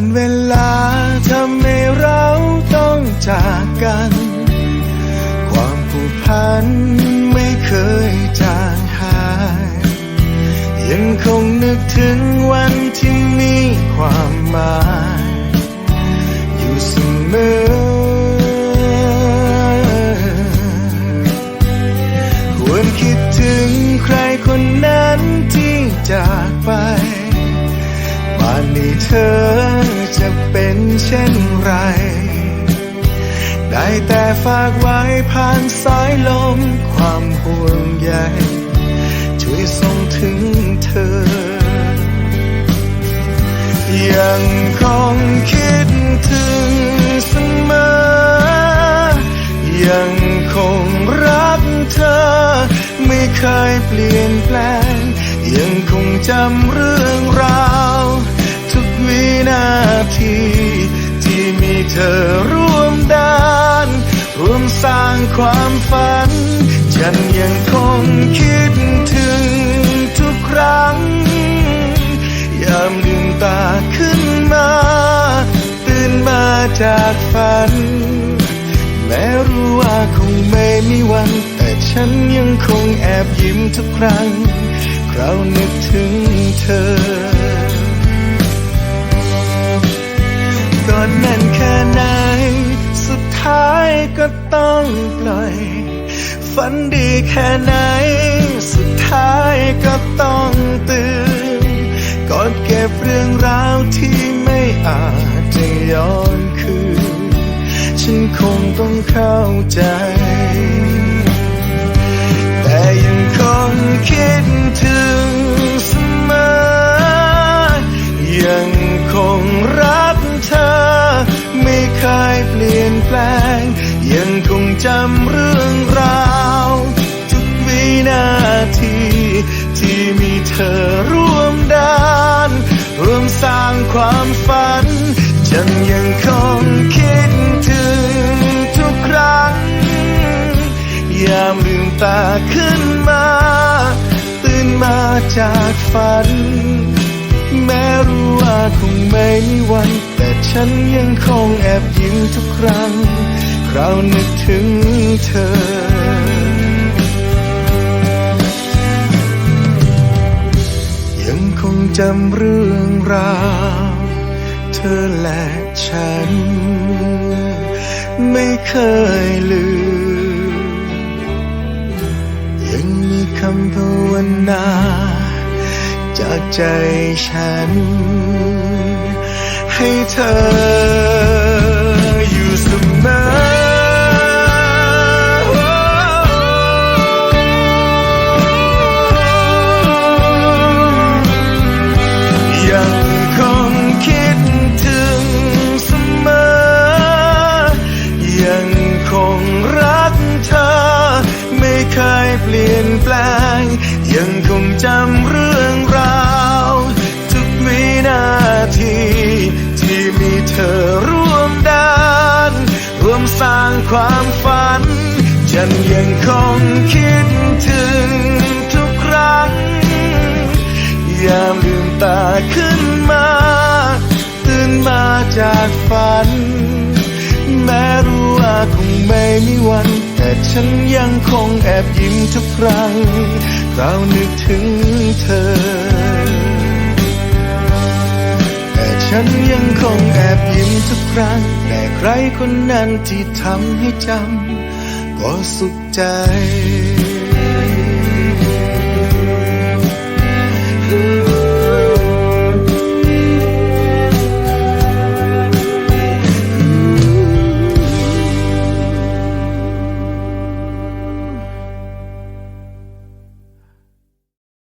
วันเวลาทำให้เราต้องจากกัน ความผูกพันไม่เคยจางหาย ยังคงนึกถึงวันที่มีความหมาย อยู่เสมอ ควรคิดถึงใครคนนั้นที่จากไป นนี้เธอจะเป็นเช่นไร ได้แต่ฝากไว้ผ่านสายลมความห่วงใยช่วยส่งถึงเธอ ยังคงคิดถึงเสมอ ยังคงรักเธอ ไม่เคยเปลี่ยนแปลง ยังคงจำเรื่องราว นาที ที่มีเธอร่วมดานร่วมสร้างความฝัน ฉันยังคงคิดถึงทุกครั้ง ยามลืมตาขึ้นมา ตื่นมาจากฝัน แม้รู้ว่าคงไม่มีวัน แต่ฉันยังคงแอบยิ้มทุกครั้ง คราวนึกถึงเธอ ก่อนนั้นแค่ไหน สุดท้ายก็ต้องปล่อย ฝันดีแค่ไหน สุดท้ายก็ต้องตื่นกอนเก็บเรื่องราวที่ไม่อาจจะย้อนคืน ฉันคงต้องเข้าใจ แต่ยังคงคิด จำเรื่องราว ทุกวินาที ที่มีเธอร่วมดานร่วมสร้างความฝัน ฉันยังคงคิดถึงทุกครั้ง ยามลืมตาขึ้นมา ตื่นมาจากฝัน แม้รู้ว่าคงไม่มีวัน แต่ฉันยังคงแอบยิ้มทุกครั้ง คราวนึกถึงเธอ ยังคงจำเรื่องราว เธอและฉัน ไม่เคยลืม ยังมีคำภาวนา จากใจฉัน ให้เธอ ง ยังคงจำเรื่องราว ทุกวินาที ที่มีเธอร่วมดานร่วมสร้างความฝัน ฉันยังคงคิดถึงทุกครั้ง ยามลืมตาขึ้นมา ตื่นมาจากฝัน แม้รู้ว่าคงไม่มีวัน แต่ฉันยังคงแอบยิ้มทุกครั้งคราวนึกถึงเธอ แต่ฉันยังคงแอบยิ้มทุกครั้ง แต่ใครคนนั้นที่ทำให้จำก็สุขใจ